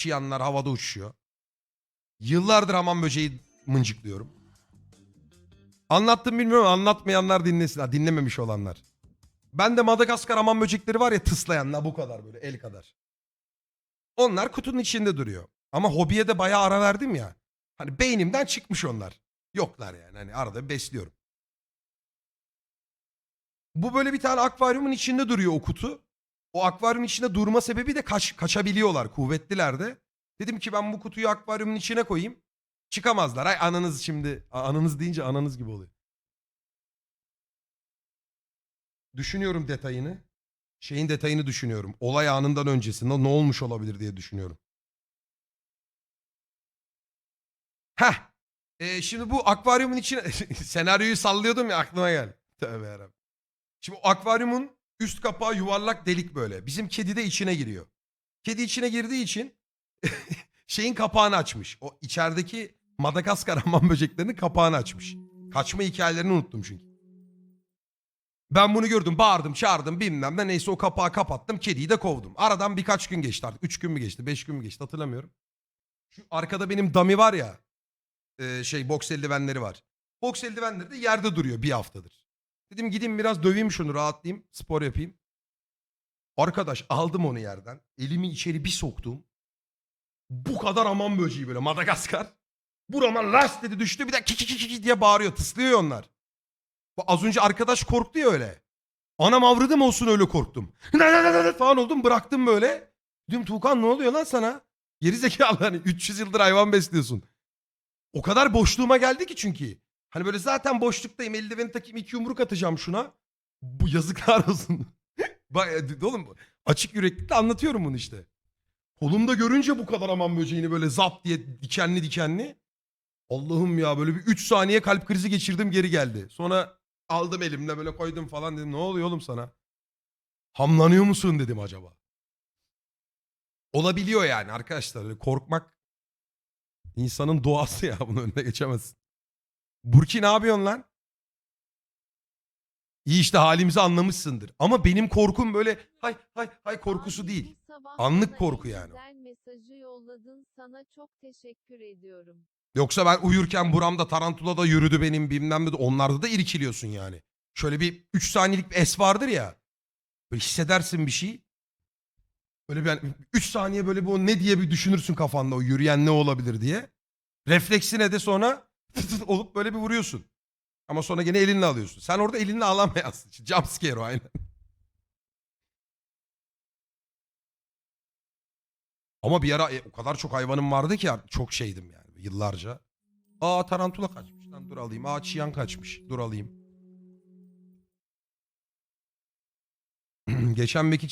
Çıyanlar havada uçuşuyor. Yıllardır hamam böceği mıncıklıyorum. Anlattım bilmiyorum anlatmayanlar dinlesin. Ha, dinlememiş olanlar. Ben de Madagaskar hamam böcekleri var ya tıslayanlar bu kadar böyle el kadar. Onlar kutunun içinde duruyor. Ama hobiye de bayağı ara verdim ya. Hani beynimden çıkmış onlar. Yoklar yani. Hani arada besliyorum. Bu böyle bir tane akvaryumun içinde duruyor o kutu. O akvaryumun içinde durma sebebi de kaç, kaçabiliyorlar. Kuvvetliler de. Dedim ki ben bu kutuyu akvaryumun içine koyayım. Çıkamazlar. Ay ananız şimdi. Ananız deyince ananız gibi oluyor. Düşünüyorum detayını. Şeyin detayını düşünüyorum. Olay anından öncesinde ne olmuş olabilir diye düşünüyorum. Heh. Ee, şimdi bu akvaryumun içine senaryoyu sallıyordum ya aklıma gel. Tövbe yarabbim. Şimdi akvaryumun üst kapağı yuvarlak delik böyle. Bizim kedi de içine giriyor. Kedi içine girdiği için şeyin kapağını açmış. O içerideki Madagaskar hamam böceklerinin kapağını açmış. Kaçma hikayelerini unuttum çünkü. Ben bunu gördüm bağırdım çağırdım bilmem ne neyse o kapağı kapattım kediyi de kovdum. Aradan birkaç gün geçti artık. Üç gün mü geçti beş gün mü geçti hatırlamıyorum. Şu arkada benim dami var ya e, şey boks eldivenleri var. Boks eldivenleri de yerde duruyor bir haftadır. Dedim gideyim biraz döveyim şunu rahatlayayım spor yapayım. Arkadaş aldım onu yerden elimi içeri bir soktum. Bu kadar aman böceği böyle Madagaskar. Burama las dedi düştü bir de kiki kiki kiki diye bağırıyor tıslıyor onlar. Az önce arkadaş korktu ya öyle. Anam avradım olsun öyle korktum. falan oldum bıraktım böyle. Dedim Tuğkan ne oluyor lan sana? Gerizekalı hani 300 yıldır hayvan besliyorsun. O kadar boşluğuma geldi ki çünkü. Hani böyle zaten boşluktayım eldiveni takayım iki yumruk atacağım şuna. Bu yazıklar olsun. Bak e, oğlum açık yüreklilikle anlatıyorum bunu işte. Kolumda görünce bu kadar aman böceğini böyle zap diye dikenli dikenli. Allah'ım ya böyle bir 3 saniye kalp krizi geçirdim geri geldi. Sonra aldım elimle böyle koydum falan dedim ne oluyor oğlum sana? Hamlanıyor musun dedim acaba. Olabiliyor yani arkadaşlar korkmak insanın doğası ya bunun önüne geçemezsin. Burki ne yapıyorsun lan? İyi işte halimizi anlamışsındır. Ama benim korkum böyle hay hay hay korkusu değil. Anlık korku yani. mesajı yolladın sana çok teşekkür ediyorum. Yoksa ben uyurken buramda tarantula da yürüdü benim bilmem ne de onlarda da irkiliyorsun yani. Şöyle bir 3 saniyelik bir es vardır ya. Böyle hissedersin bir şey. Böyle bir 3 saniye böyle bu ne diye bir düşünürsün kafanda o yürüyen ne olabilir diye. Refleksine de sonra olup böyle bir vuruyorsun. Ama sonra gene elinle alıyorsun. Sen orada elinle alamayasın. Jump scare o aynen. Ama bir ara e, o kadar çok hayvanım vardı ki çok şeydim yani yıllarca. Aa tarantula kaçmış lan dur alayım. Aa çiyan kaçmış dur alayım. Geçen mekik